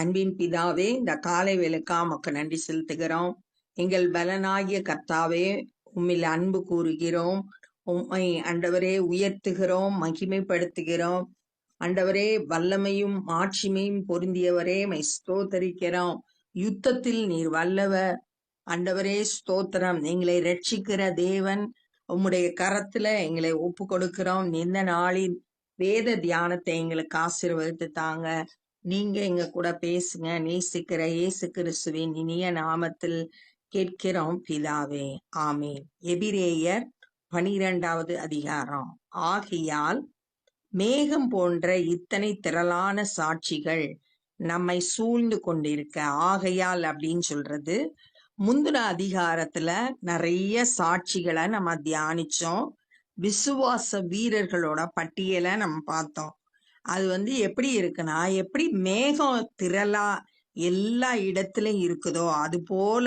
அன்பின் பிதாவே இந்த காலை வேலைக்கா மக்கு நன்றி செலுத்துகிறோம். எங்கள் பலனாகிய கர்த்தாவே உம்மில் அன்பு கூறுகிறோம். உம்மை அண்டவரே உயர்த்துகிறோம் மகிமைப்படுத்துகிறோம். அண்டவரே வல்லமையும் ஆட்சிமையும் பொருந்தியவரே மை ஸ்தோத்தரிக்கிறோம். யுத்தத்தில் நீர் வல்லவர். அண்டவரே ஸ்தோத்திரம். எங்களை ரட்சிக்கிற தேவன் உம்முடைய கரத்துல எங்களை ஒப்பு கொடுக்கிறோம் இந்த நாளின் வேத தியானத்தை எங்களுக்கு ஆசீர்வதித்து தாங்க. நீங்க எங்க கூட பேசுங்க. நேசிக்கிற இயேசு கிறிஸ்துவின் இனிய நாமத்தில் கேட்கிறோம் பிதாவே. ஆமேன். எபிரேயர் பனிரெண்டாவது அதிகாரம். ஆகையால் மேகம் போன்ற இத்தனை திரளான சாட்சிகள் நம்மை சூழ்ந்து கொண்டிருக்க. ஆகையால் அப்படின்னு சொல்றது முந்தின அதிகாரத்துல நிறைய சாட்சிகளை நம்ம தியானிச்சோம். விசுவாச வீரர்களோட பட்டியலை நம்ம பார்த்தோம். அது வந்து எப்படி இருக்குன்னா எப்படி மேகம் திரளா எல்லா இடத்துலயும் இருக்குதோ அது போல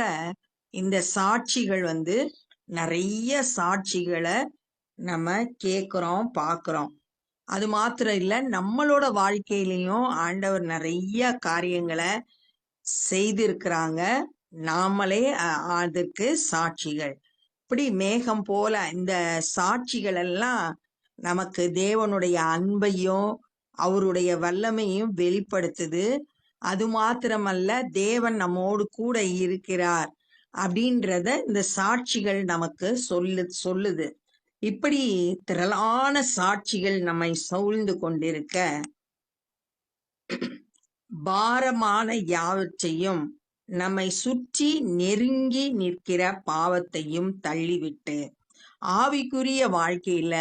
இந்த சாட்சிகள் வந்து நிறைய சாட்சிகளை நம்ம கேக்குறோம் பார்க்குறோம் அது மாத்திரம் இல்ல நம்மளோட வாழ்க்கையிலையும் ஆண்டவர் நிறைய காரியங்களை செய்திருக்கிறாங்க. நாமளே அதற்கு அதுக்கு சாட்சிகள். இப்படி மேகம் போல இந்த சாட்சிகள் எல்லாம் நமக்கு தேவனுடைய அன்பையும் அவருடைய வல்லமையும் வெளிப்படுத்துது. அது மாத்திரமல்ல தேவன் நம்மோடு கூட இருக்கிறார் அப்படின்றத இந்த சாட்சிகள் நமக்கு சொல்லு சொல்லுது. இப்படி திரளான சாட்சிகள் நம்மை சூழ்ந்து கொண்டிருக்க பாரமான யாவற்றையும் நம்மை சுற்றி நெருங்கி நிற்கிற பாவத்தையும் தள்ளிவிட்டு ஆவிக்குரிய வாழ்க்கையில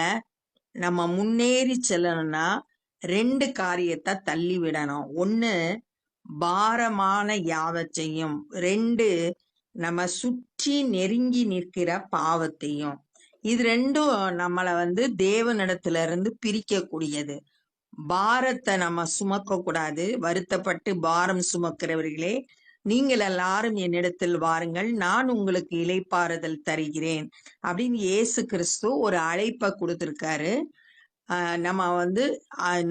நம்ம முன்னேறி செல்லணும்னா ரெண்டு காரியத்தை தள்ளி விடணும் ஒண்ணு பாரமான யாவத்தையும். ரெண்டு நம்ம சுற்றி நெருங்கி நிற்கிற பாவத்தையும். இது ரெண்டும் நம்மளை வந்து தேவனிடத்துல இருந்து பிரிக்கக்கூடியது. பாரத்தை நம்ம சுமக்க கூடாது வருத்தப்பட்டு பாரம் சுமக்கிறவர்களே நீங்கள் எல்லாரும் என்னிடத்தில் வாருங்கள். நான் உங்களுக்கு இளைப்பாறுதல் தருகிறேன் அப்படின்னு இயேசு கிறிஸ்து ஒரு அழைப்பை கொடுத்திருக்காரு. நம்ம வந்து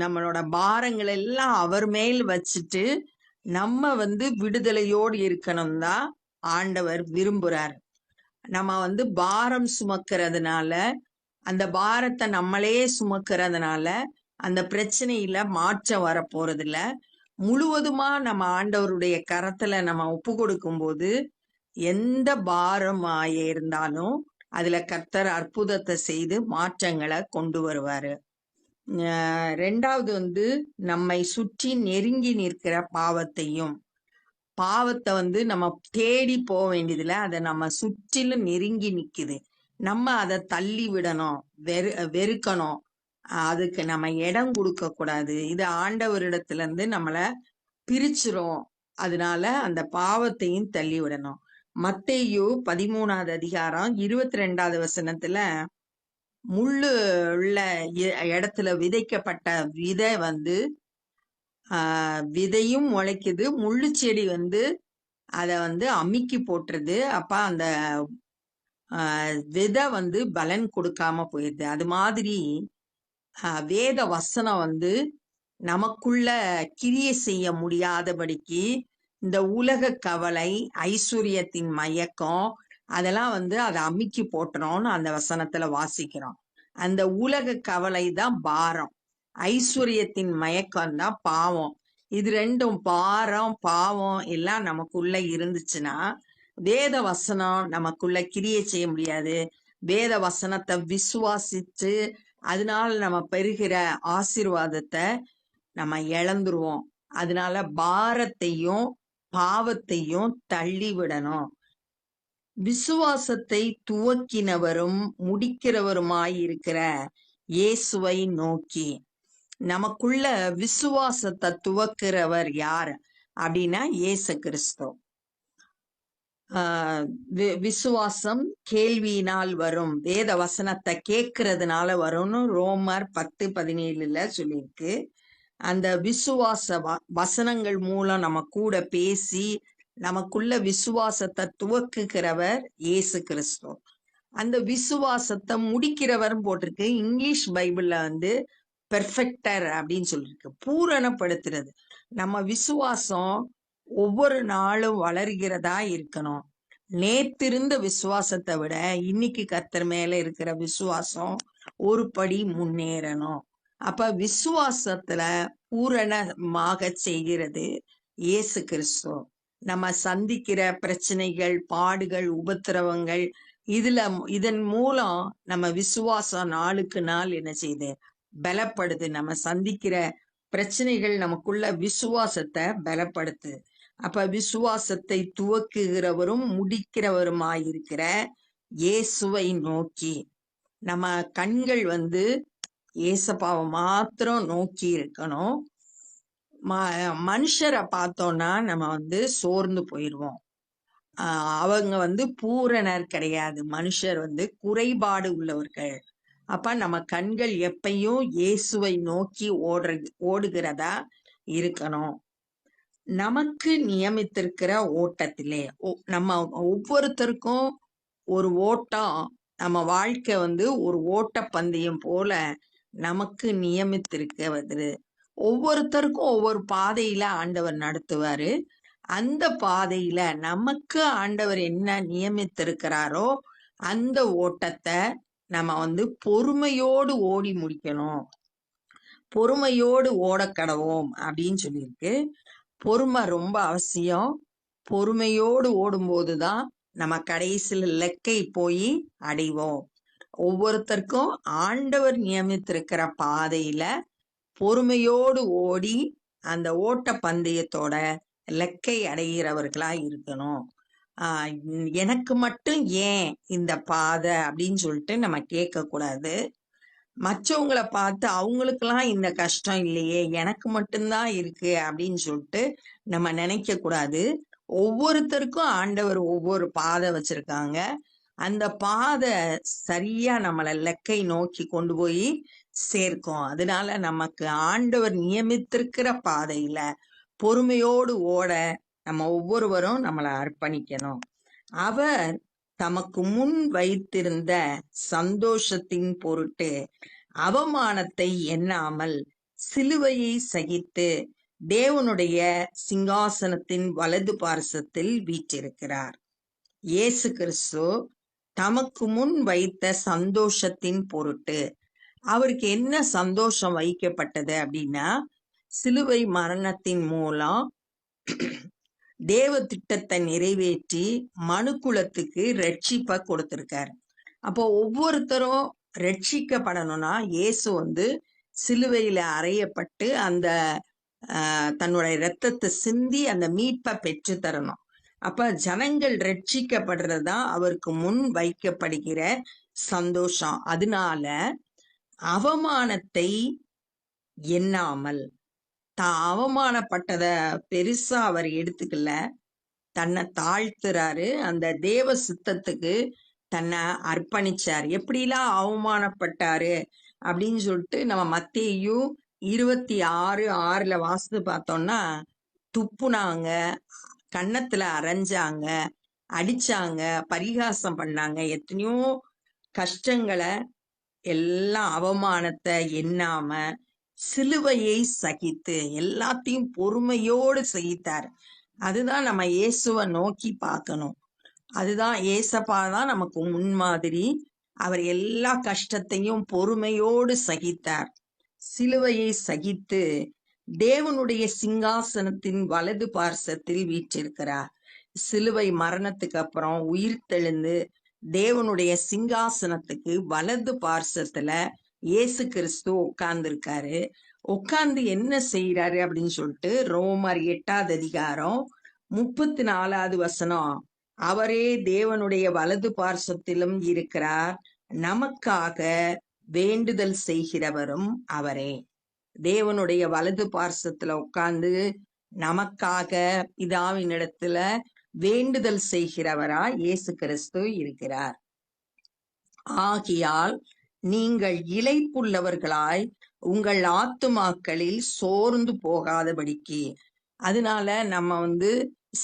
நம்மளோட பாரங்கள் எல்லாம் அவர் மேல் வச்சுட்டு நம்ம வந்து விடுதலையோடு இருக்கணும் தான் ஆண்டவர் விரும்புறார். நம்ம வந்து பாரம் சுமக்கிறதுனால அந்த பாரத்தை நம்மளே சுமக்கிறதுனால அந்த பிரச்சனையில மாற்றம் வர போறதில்ல முழுவதுமா நம்ம ஆண்டவருடைய கரத்துல நம்ம ஒப்பு கொடுக்கும்போது எந்த பாரமாக இருந்தாலும் அதுல கர்த்தர் அற்புதத்தை செய்து மாற்றங்களை கொண்டு வருவாரு. ரெண்டாவது வந்து நம்மை சுற்றி நெருங்கி நிற்கிற பாவத்தையும் பாவத்தை வந்து நம்ம தேடி போக வேண்டியதுல அதை நம்ம சுற்றிலும் நெருங்கி நிற்குது நம்ம அதை தள்ளி விடணும் வெறு வெறுக்கணும். அதுக்கு நம்ம இடம் கொடுக்க கூடாது. இது ஆண்டவரிடத்துல இருந்து நம்மள பிரிச்சிரும். அதனால அந்த பாவத்தையும் தள்ளி விடணும். மத்தேயு பதிமூணாவது அதிகாரம் இருபத்தி ரெண்டாவது வசனத்துல முள்ளு உள்ள இ- இடத்துல விதைக்கப்பட்ட விதை வந்து விதையும் முளைக்குது. முள்ளு செடி வந்து அதை வந்து அமுக்கி போட்டுருது. அப்போ அந்த விதை வந்து பலன் கொடுக்காம போயிடுது அது மாதிரி வேத வசனம் வந்து நமக்குள்ள கிரியை செய்ய முடியாதபடிக்கு இந்த உலக கவலை ஐஸ்வர்யத்தின் மயக்கம் அதெல்லாம் வந்து அதை அமுக்கி போட்டுறோம்னு அந்த வசனத்துல வாசிக்கிறோம். அந்த உலக கவலை தான் பாரம். ஐஸ்வர்யத்தின் மயக்கம் தான் பாவம். இது ரெண்டும் பாரம் பாவம் எல்லாம் நமக்குள்ள இருந்துச்சுன்னா வேத வசனம் நமக்குள்ள கிரியை செய்ய முடியாது. வேத வசனத்தை விசுவாசிச்சு அதனால நம்ம பெறுகிற ஆசிர்வாதத்தை நம்ம இழந்துருவோம். அதனால பாரத்தையும் பாவத்தையும் தள்ளி விடணும். விசுவாசத்தை துவக்கினவரும் முடிக்கிறவருமாயிருக்கிற இயேசுவை நோக்கி நமக்குள்ள விசுவாசத்தை துவக்கிறவர் யார்? அப்படின்னா இயேசு கிறிஸ்து. ஆஹ் வி- விசுவாசம் கேள்வியினால் வரும். வேத வசனத்தை கேட்கறதுனால வரும்னு ரோமர் பத்து பதினேழுல சொல்லியிருக்கு. அந்த விசுவாச வ- வசனங்கள் மூலம் நம்ம கூட பேசி நமக்குள்ள விசுவாசத்தை துவக்குகிறவர் இயேசு கிறிஸ்து. அந்த விசுவாசத்தை முடிக்கிறவரும் போட்டிருக்கு. இங்கிலீஷ் பைபிள்ல வந்து பெர்ஃபெக்டர் அப்படின்னு சொல்லியிருக்கு பூரணப்படுத்துறது. நம்ம விசுவாசம் ஒவ்வொரு நாளும் வளர்கிறதா இருக்கணும். நேத்திருந்த விசுவாசத்தை விட இன்னைக்கு கத்தர் மேல இருக்கிற விசுவாசம் ஒரு படி முன்னேறணும். அப்ப விசுவாசத்துல பூரணமாக செய்கிறது இயேசு கிறிஸ்துவ நம்ம சந்திக்கிற பிரச்சனைகள் பாடுகள் உபத்திரவங்கள் இதுல இதன் மூலம் நம்ம விசுவாசம் நாளுக்கு நாள் என்ன செய்யுது பலப்படுது. நம்ம சந்திக்கிற பிரச்சனைகள் நமக்குள்ள விசுவாசத்தை பலப்படுத்து. அப்ப விசுவாசத்தை துவக்குகிறவரும் முடிக்கிறவருமாயிருக்கிற இயேசுவை நோக்கி நம்ம கண்கள் வந்து ஏசப்பாவை மாத்திரம் நோக்கி இருக்கணும். ம- மனுஷரை பார்த்தோம்னா நம்ம வந்து சோர்ந்து போயிடுவோம் அவங்க வந்து பூரணர் கிடையாது. மனுஷர் வந்து குறைபாடு உள்ளவர்கள். அப்ப நம்ம கண்கள் எப்பையும் இயேசுவை நோக்கி ஓடுறது ஓடுகிறதா இருக்கணும். நமக்கு நியமித்திருக்கிற ஓட்டத்திலே ஒ- நம்ம ஒவ்வொருத்தருக்கும் ஒரு ஓட்டம். நம்ம வாழ்க்கை வந்து ஒரு ஓட்ட பந்தயம் போல நமக்கு நியமித்திருக்கிறது. ஒவ்வொருத்தருக்கும் ஒவ்வொரு பாதையில ஆண்டவர் நடத்துவாரு. அந்த பாதையில நமக்கு ஆண்டவர் என்ன நியமித்திருக்கிறாரோ அந்த ஓட்டத்தை நம்ம வந்து பொறுமையோடு ஓடி முடிக்கணும். பொறுமையோடு ஓட கடவோம் அப்படின்னு சொல்லியிருக்கு. பொறுமை ரொம்ப அவசியம். பொறுமையோடு ஓடும்போது தான் நம்ம கடைசியில் லெக்கை போய் அடைவோம். ஒவ்வொருத்தருக்கும் ஆண்டவர் நியமித்திருக்கிற பாதையில பொறுமையோடு ஓடி அந்த ஓட்ட பந்தயத்தோட லெக்கை அடைகிறவர்களா இருக்கணும். எனக்கு மட்டும் ஏன் இந்த பாதை அப்படின்னு சொல்லிட்டு நம்ம கேட்க கூடாது பார்த்து அவங்களுக்கெல்லாம் இந்த கஷ்டம் இல்லையே எனக்கு மட்டும்தான் இருக்கு அப்படின்னு சொல்லிட்டு நம்ம நினைக்க கூடாது ஒவ்வொருத்தருக்கும் ஆண்டவர் ஒவ்வொரு பாதை வச்சிருக்காங்க. அந்த பாதை சரியா நம்மளை லெக்கை நோக்கி கொண்டு போய் சேர்க்கும். அதனால நமக்கு ஆண்டவர் நியமித்திருக்கிற பாதையில பொறுமையோடு ஓட நம்ம ஒவ்வொருவரும் நம்மளை அர்ப்பணிக்கணும். அவர் தமக்கு முன் வைத்திருந்த சந்தோஷத்தின் பொருட்டு அவமானத்தை எண்ணாமல் சிலுவையை சகித்து தேவனுடைய சிங்காசனத்தின் வலது பார்சத்தில் வீற்றிருக்கிறார். இயேசு கிறிஸ்து தமக்கு முன் வைத்த சந்தோஷத்தின் பொருட்டு அவருக்கு என்ன சந்தோஷம் வைக்கப்பட்டது அப்படின்னா சிலுவை மரணத்தின் மூலம் தேவ திட்டத்தை நிறைவேற்றி மனுக்குலத்துக்கு ரட்சிப்பை கொடுத்திருக்காரு. அப்போ ஒவ்வொருத்தரும் ரட்சிக்கப்படணும்னா இயேசு வந்து சிலுவையில அறையப்பட்டு அந்த ஆஹ், தன்னுடைய இரத்தத்தை சிந்தி அந்த மீட்பை பெற்று தரணும். அப்ப ஜனங்கள் ரட்சிக்கப்படுறதுதான் அவருக்கு முன் வைக்கப்படுகிற சந்தோஷம். அதனால அவமானத்தை எண்ணாமல் தான் அவமானப்பட்டத பெருசா அவர் எடுத்துக்கல. தன்னை தாழ்த்துறாரு. அந்த தேவ சித்தத்துக்கு தன்னை அர்ப்பணிச்சார். எப்படிலாம் அவமானப்பட்டாரு அப்படின்னு சொல்லிட்டு நம்ம மத்தியையும் இருபத்தி ஆறு ஆறுல வாசித்து பார்த்தோம்னா துப்புனாங்க கன்னத்துல அரைஞ்சாங்க அடிச்சாங்க பரிகாசம் பண்ணாங்க. எத்தனையோ கஷ்டங்களை எல்லா அவமானத்தை எண்ணாம சிலுவையை சகித்து எல்லாத்தையும் பொறுமையோடு சகித்தார். அதுதான் நம்ம இயேசுவை நோக்கி பார்க்கணும். அதுதான் ஏசப்பா தான் நமக்கு முன்மாதிரி அவர் எல்லா கஷ்டத்தையும் பொறுமையோடு சகித்தார். சிலுவையை சகித்து தேவனுடைய சிங்காசனத்தின் வலது பார்சத்தில் வீற்றிருக்கிறார். சிலுவை மரணத்துக்கு அப்புறம் உயிர் தெழுந்து தேவனுடைய சிங்காசனத்துக்கு வலது பார்சத்துல இயேசு கிறிஸ்து உட்கார்ந்துருக்காரு. உட்கார்ந்து என்ன செய்யறாரு அப்படின்னு சொல்லிட்டு ரோமர் எட்டாவது அதிகாரம் முப்பத்தி நாலாவது வசனம். அவரே தேவனுடைய வலது பார்சத்திலும் இருக்கிறார். நமக்காக வேண்டுதல் செய்கிறவரும் அவரே. தேவனுடைய வலது பார்சத்துல உட்கார்ந்து நமக்காக பிதாவின் இடத்துல வேண்டுதல் செய்கிறவரா இயேசு கிறிஸ்து இருக்கிறார். ஆகியால் நீங்கள் இளைப்புள்ளவர்களாய் உங்கள் ஆத்துமாக்களில் சோர்ந்து போகாதபடிக்கு. அதனால நம்ம வந்து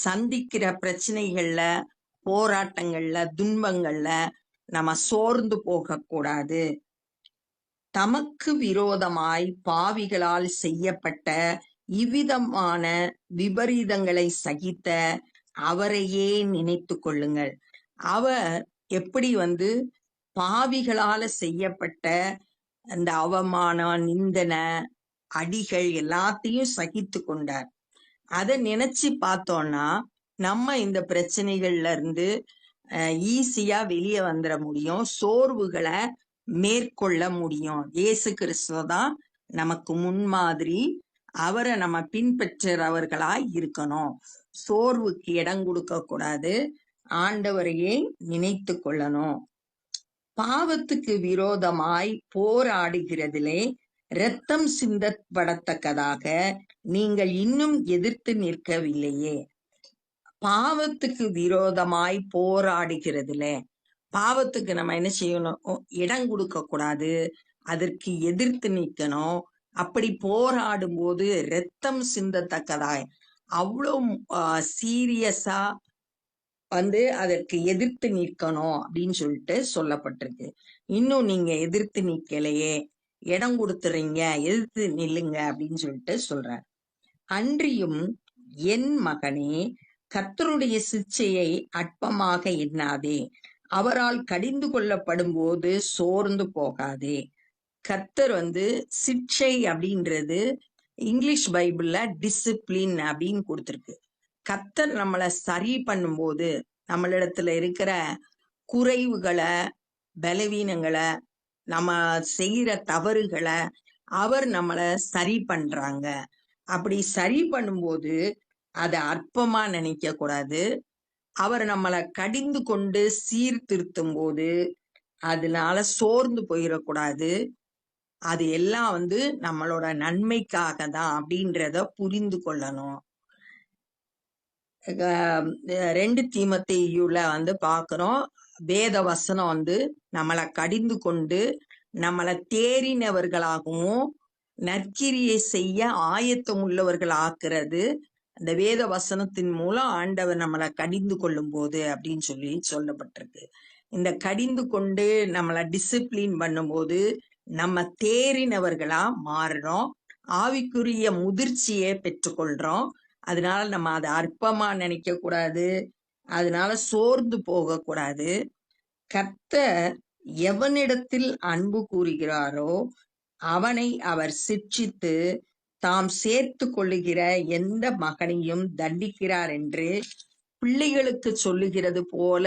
சந்திக்கிற பிரச்சனைகள்ல போராட்டங்கள்ல துன்பங்கள்ல நம்ம சோர்ந்து போகக்கூடாது. தமக்கு விரோதமாய் பாவிகளால் செய்யப்பட்ட இவ்விதமான விபரீதங்களை சகித்த அவரையே நினைத்து கொள்ளுங்கள். அவர் எப்படி வந்து பாவிகளால செய்யப்பட்ட அந்த அவமானம் நிந்தன அடிகள் எல்லாத்தையும் சகித்து கொண்டார். அதை நினைச்சு பார்த்தோம்னா நம்ம இந்த பிரச்சனைகள்ல இருந்து ஈஸியா வெளியே வந்துட முடியும். சோர்வுகளை மேற்கொள்ள முடியும். இயேசு கிறிஸ்துவ தான் நமக்கு முன்மாதிரி. அவரை நம்ம பின்பற்றுறவர்களா இருக்கணும். சோர்வுக்கு இடம் கொடுக்க கூடாது. ஆண்டவரையே நினைத்து கொள்ளணும். பாவத்துக்கு விரோதமாய் போராடுகிறதிலே இரத்தம் சிந்தப்படத்தக்கதாக நீங்கள் இன்னும் எதிர்த்து நிற்கவில்லையே. பாவத்துக்கு விரோதமாய் போராடுகிறதுல பாவத்துக்கு நம்ம என்ன செய்யணும்? இடம் கொடுக்க கூடாது. அதற்கு எதிர்த்து நிற்கணும். அப்படி போராடும் போது ரத்தம் சிந்தத்தக்கதாய் அவ்வளோ சீரியஸா வந்து அதற்கு எதிர்த்து நிற்கணும் அப்படின்னு சொல்லிட்டு சொல்லப்பட்டிருக்கு. இன்னும் நீங்க எதிர்த்து நிக்கலையே இடம் கொடுத்துறீங்க எதிர்த்து நில்லுங்க அப்படின்னு சொல்லிட்டு சொல்றார். அன்றியும் என் மகனே கர்த்தருடைய சிச்சையை அற்பமாக எண்ணாதே அவரால் கடிந்து கொள்ளப்படும் போது சோர்ந்து போகாதே. கர்த்தர் வந்து சிக்ஷை அப்படின்றது இங்கிலீஷ் பைபிள்ல டிசிப்ளின் அப்படின்னு கொடுத்திருக்கு. கத்தர் நம்மளை சரி பண்ணும்போது நம்மளிடத்துல இருக்கிற குறைவுகளை பலவீனங்களை நம்ம செய்யற தவறுகளை அவர் நம்மளை சரி பண்றாங்க. அப்படி சரி பண்ணும்போது அதை அற்பமா நினைக்க கூடாது. அவர் நம்மளை கடிந்து கொண்டு சீர்திருத்தும் போது அதனால சோர்ந்து போயிடக்கூடாது அது எல்லாம் வந்து நம்மளோட நன்மைக்காக தான் அப்படின்றத புரிந்து கொள்ளணும். ரெண்டு தீமத்தையுல வந்து பார்க்குறோம். வேத வசனம் வந்து நம்மளை கடிந்து கொண்டு நம்மளை தேறினவர்களாகவும் நற்கிரியை செய்ய ஆயத்தம் உள்ளவர்கள் ஆக்குறது அந்த வேத வசனத்தின் மூலம் ஆண்டவர் நம்மளை கடிந்து கொள்ளும் போது அப்படின்னு சொல்லி சொல்லப்பட்டிருக்கு. இந்த கடிந்து கொண்டு நம்மளை டிசிப்ளின் பண்ணும்போது நம்ம தேறினவர்களா மாறுறோம். ஆவிக்குரிய முதிர்ச்சியை பெற்றுக்கொள்றோம். அதனால நம்ம அதை அற்பமா நினைக்க கூடாது அதனால சோர்ந்து போக கூடாது கர்த்தர் எவனிடத்தில் அன்பு கூறுகிறாரோ அவனை அவர் சிட்சித்து தாம் சேர்த்து கொள்ளுகிற எந்த மகனையும் தண்டிக்கிறார் என்று பிள்ளைகளுக்கு சொல்லுகிறது போல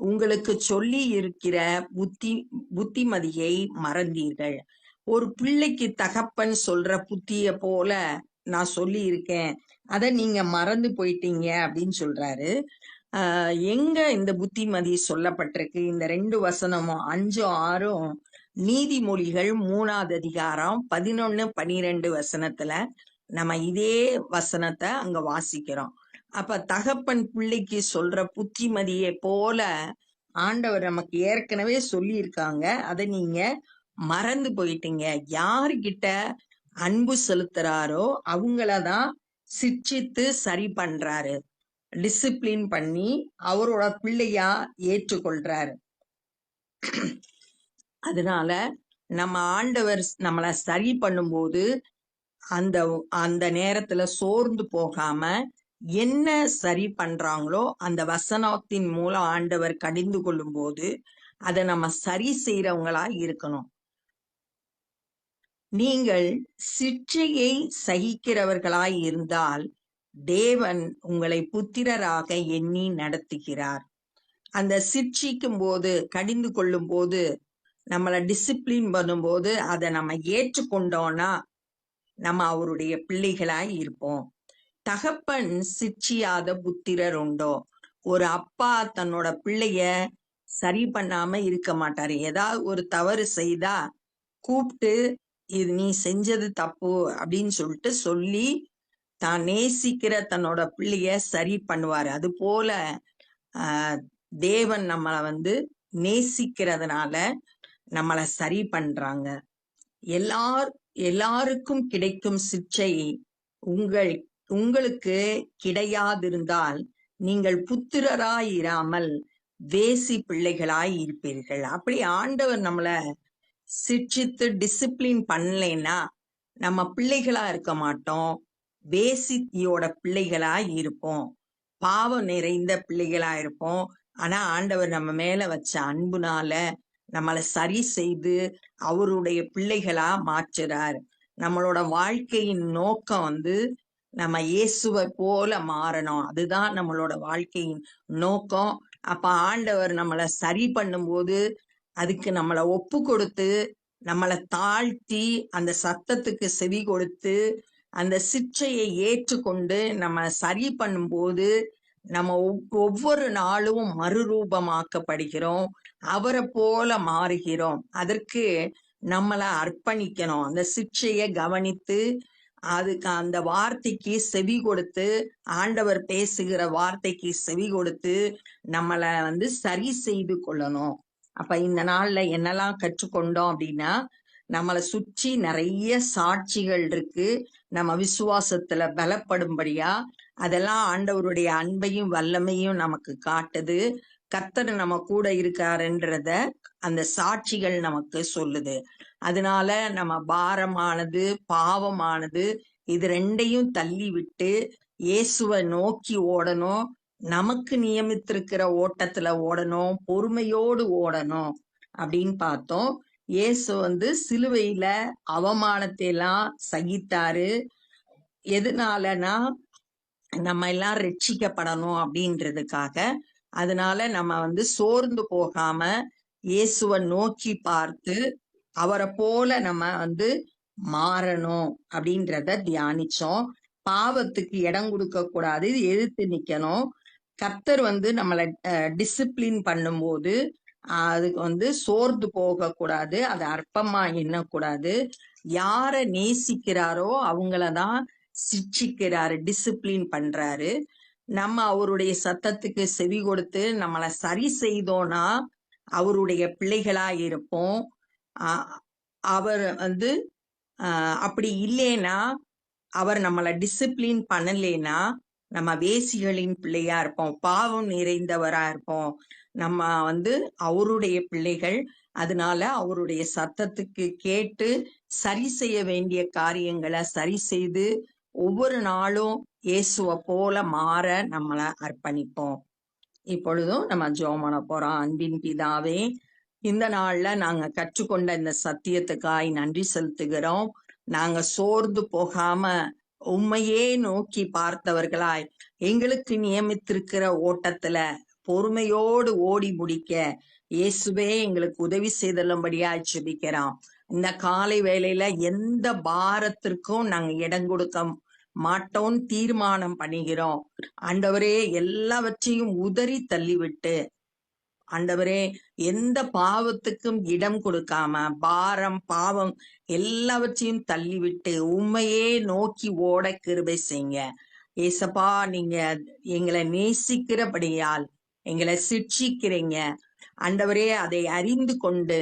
உங்களுக்கு சொல்லி இருக்கிற புத்தி புத்திமதியை மறந்தீர்கள். ஒரு பிள்ளைக்கு தகப்பன் சொல்ற புத்திய போல நான் சொல்லி இருக்கேன் அதை நீங்க மறந்து போயிட்டீங்க அப்படின்னு சொல்றாரு. ஆஹ் எங்க இந்த புத்திமதி சொல்லப்பட்டிருக்கு? இந்த ரெண்டு வசனமும் அஞ்சும் ஆறும் நீதிமொழிகள் மூணாவது அதிகாரம் பதினொன்னு பனிரெண்டு வசனத்துல நம்ம இதே வசனத்தை அங்க வாசிக்கிறோம். அப்ப தகப்பன் பிள்ளைக்கு சொல்ற புத்திமதியை போல ஆண்டவர் நமக்கு ஏற்கனவே சொல்லியிருக்காங்க. அதை நீங்க மறந்து போயிட்டீங்க. யாருகிட்ட அன்பு செலுத்துறாரோ அவங்களதான் சிக்ஷித்து சரி பண்றாரு. டிசிப்ளின் பண்ணி அவரோட பிள்ளையா ஏற்றுக்கொள்றாரு. அதனால நம்ம ஆண்டவர் நம்மளை சரி பண்ணும்போது அந்த அந்த நேரத்துல சோர்ந்து போகாம என்ன சரி பண்றாங்களோ அந்த வசனத்தின் மூலம் ஆண்டவர் கடிந்து கொள்ளும் போது அதை நம்ம சரி செய்யறவங்களா இருக்கணும். நீங்கள் சிற்றையை சகிக்கிறவர்களாய் இருந்தால் தேவன் உங்களை புத்திரராக எண்ணி நடத்துகிறார். அந்த சிற்சிக்கும் போது கடிந்து கொள்ளும் போது நம்மளை டிசிப்ளின் பண்ணும்போது அதை நம்ம ஏற்றுக்கொண்டோம்னா நம்ம அவருடைய பிள்ளைகளாய் இருப்போம். தகப்பன் சிற்றியாத புத்திரர் உண்டோ? ஒரு அப்பா தன்னோட பிள்ளைய சரி பண்ணாம இருக்க மாட்டாரு. ஏதாவது ஒரு தவறு செய்தா கூப்பிட்டு இது நீ செஞ்சது தப்பு அப்படின்னு சொல்லிட்டு சொல்லி தான் நேசிக்கிற தன்னோட பிள்ளைய சரி பண்ணுவாரு. அது போல ஆஹ், தேவன் நம்மளை வந்து நேசிக்கிறதுனால நம்மளை சரி பண்றாங்க. எல்லார் எல்லாருக்கும் கிடைக்கும் சிற்றை உங்கள் உங்களுக்கு கிடையாதிருந்தால் நீங்கள் புத்திரராய் இராமல் வேசி பிள்ளைகளாய் இருப்பீர்கள். அப்படி ஆண்டவர் நம்மள சிட்சித்து டிசிப்ளின் பண்ணலைன்னா நம்ம பிள்ளைகளா இருக்க மாட்டோம். வேசித்தியோட பிள்ளைகளா இருப்போம். பாவம் நிறைந்த பிள்ளைகளா இருப்போம். ஆனா ஆண்டவர் நம்ம மேல வச்ச அன்புனால நம்மளை சரி செய்து அவருடைய பிள்ளைகளா மாற்றுறார். நம்மளோட வாழ்க்கையின் நோக்கம் வந்து நம்ம இயேசுவை போல மாறணும். அதுதான் நம்மளோட வாழ்க்கையின் நோக்கம். அப்ப ஆண்டவர் நம்மளை சரி பண்ணும்போது அதுக்கு நம்மளை ஒப்பு கொடுத்து நம்மளை தாழ்த்தி அந்த சத்தத்துக்கு செவி கொடுத்து அந்த சிற்றையை ஏற்றுக்கொண்டு நம்ம சரி பண்ணும்போது நம்ம ஒவ்வொரு நாளும் மறுரூபமாக்கப்படுகிறோம். அவரை போல மாறுகிறோம். அதற்கு நம்மளை அர்ப்பணிக்கணும். அந்த சிற்றையை கவனித்து அதுக்கு அந்த வார்த்தைக்கு செவி கொடுத்து ஆண்டவர் பேசுகிற வார்த்தைக்கு செவி கொடுத்து நம்மளை வந்து சரி செய்து கொள்ளணும். அப்ப இந்த நாள்ல என்னெல்லாம் கற்றுக்கொண்டோம் அப்படின்னா நம்மளை சுற்றி நிறைய சாட்சிகள் இருக்கு. நம்ம விசுவாசத்துல பலப்படும்படியா அதெல்லாம் ஆண்டவருடைய அன்பையும் வல்லமையும் நமக்கு காட்டுது. கத்தர் நம்ம கூட இருக்காருன்றத அந்த சாட்சிகள் நமக்கு சொல்லுது. அதனால நம்ம பாரமானது பாவமானது இது ரெண்டையும் தள்ளி விட்டு இயேசுவை நோக்கி ஓடணும். நமக்கு நியமித்திருக்கிற ஓட்டத்துல ஓடணும். பொறுமையோடு ஓடணும் அப்படின்னு பார்த்தோம். இயேசு வந்து சிலுவையில அவமானத்தை எல்லாம் சகித்தாரு. எதனாலனா நம்ம எல்லாம் ரட்சிக்கப்படணும் அப்படின்றதுக்காக அதனால நம்ம வந்து சோர்ந்து போகாம இயேசுவை நோக்கி பார்த்து அவரை போல நம்ம வந்து மாறணும் அப்படின்றத தியானிச்சோம். பாவத்துக்கு இடம் கொடுக்க கூடாது எதிர்த்து நிக்கணும். கர்த்தர் வந்து நம்மளை டிசிப்ளின் பண்ணும்போது அதுக்கு வந்து சோர்ந்து போகக்கூடாது அது அற்பமா எண்ணக்கூடாது. யார நேசிக்கிறாரோ அவங்களதான் சிக்ஷிக்கிறாரு டிசிப்ளின் பண்றாரு. நம்ம அவருடைய சத்தத்துக்கு செவி கொடுத்து நம்மளை சரி செய்தோம்னா அவருடைய பிள்ளைகளா இருப்போம். அவர் வந்து அப்படி இல்லைன்னா அவர் நம்மளை டிசிப்ளின் பண்ணலைன்னா நம்ம வேசிகளின் பிள்ளையா இருப்போம். பாவம் நிறைந்தவரா இருப்போம். நம்ம வந்து அவருடைய பிள்ளைகள் அதனால அவருடைய சத்தத்துக்கு கேட்டு சரி செய்ய வேண்டிய காரியங்களை சரி செய்து ஒவ்வொரு நாளும் இயேசுவை போல மாற நம்மளை அர்ப்பணிப்போம். இப்பொழுதும் நம்ம ஜோமன போறோம். அன்பின் பிதாவே இந்த நாள்ல நாங்க கற்றுக்கொண்ட இந்த சத்தியத்துக்காய் நன்றி செலுத்துகிறோம். நாங்க சோர்ந்து போகாம உண்மையே நோக்கி பார்த்தவர்களாய் எங்களுக்கு நியமித்திருக்கிற ஓட்டத்துல பொறுமையோடு ஓடி முடிக்க இயேசுவே எங்களுக்கு உதவி செய்தல்லும்படியா ஜெபிக்கிறோம். இந்த காலை வேலையில எந்த பாரத்திற்கும் நாங்க இடம் கொடுக்க மாட்டோம் தீர்மானம் பண்ணுகிறோம் ஆண்டவரே எல்லாவற்றையும் உதறி தள்ளிவிட்டு ஆண்டவரே எந்த பாவத்துக்கும் இடம் கொடுக்காம பாரம் பாவம் எல்லாவற்றையும் தள்ளிவிட்டு உண்மையே நோக்கி ஓட கிருபை செய்ய ஏசப்பா நீங்க எங்களை நேசிக்கிறபடியால் எங்களை சிக்ஷிக்கிறீங்க ஆண்டவரே அதை அறிந்து கொண்டு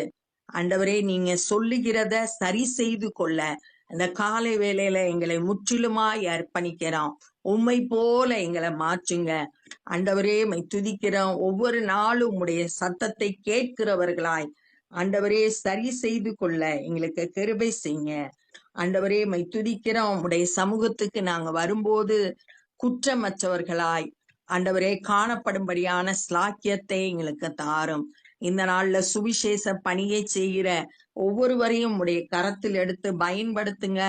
ஆண்டவரே நீங்க சொல்லுகிறத சரி செய்து கொள்ள. அந்த காலை வேலையில எங்களை முற்றிலுமாய் அர்ப்பணிக்கிறோம் உண்மை போல எங்களை மாற்றுங்க. ஆண்டவரே மை துதிக்கிறோம். ஒவ்வொரு நாளும் உடைய சத்தத்தை கேட்கிறவர்களாய். ஆண்டவரே சரி செய்து கொள்ள. எங்களுக்கு கருபை செய்யுங்க. ஆண்டவரே மை துதிக்கிறோம். உடைய சமூகத்துக்கு நாங்க வரும்போது குற்றமற்றவர்களாய். ஆண்டவரே காணப்படும்படியான ஸ்லாக்கியத்தை எங்களுக்கு தாரும். இந்த நாள்ல சுவிசேஷ பணியை செய்கிற ஒவ்வொருவரையும் உடைய கரத்தில் எடுத்து பயன்படுத்துங்க.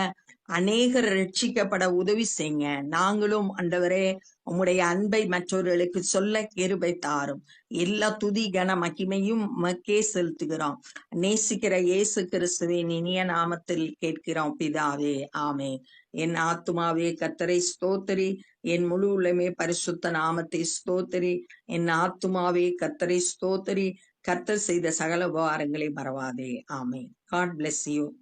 அநேகர் ரட்சிக்கப்பட உதவி செய்யுங்க. நாங்களும் அண்டவரே உம்முடைய அன்பை மற்றவர்களுக்கு சொல்ல கெருபை தாரும். எல்லா துதி கன மகிமையும் மக்கே செலுத்துகிறோம். நேசிக்கிற இயேசு கிறிஸ்துவின் இனிய நாமத்தில் கேட்கிறோம் பிதாவே. ஆமே என் ஆத்துமாவே கத்தரை ஸ்தோத்தரி. என் முழு உள்ளமே பரிசுத்த நாமத்தை ஸ்தோத்தரி. என் ஆத்துமாவே கத்தரை ஸ்தோத்தரி. கத்தர் செய்த சகல உபகாரங்களை மறவாதே. ஆமே காட் பிளஸ் யூ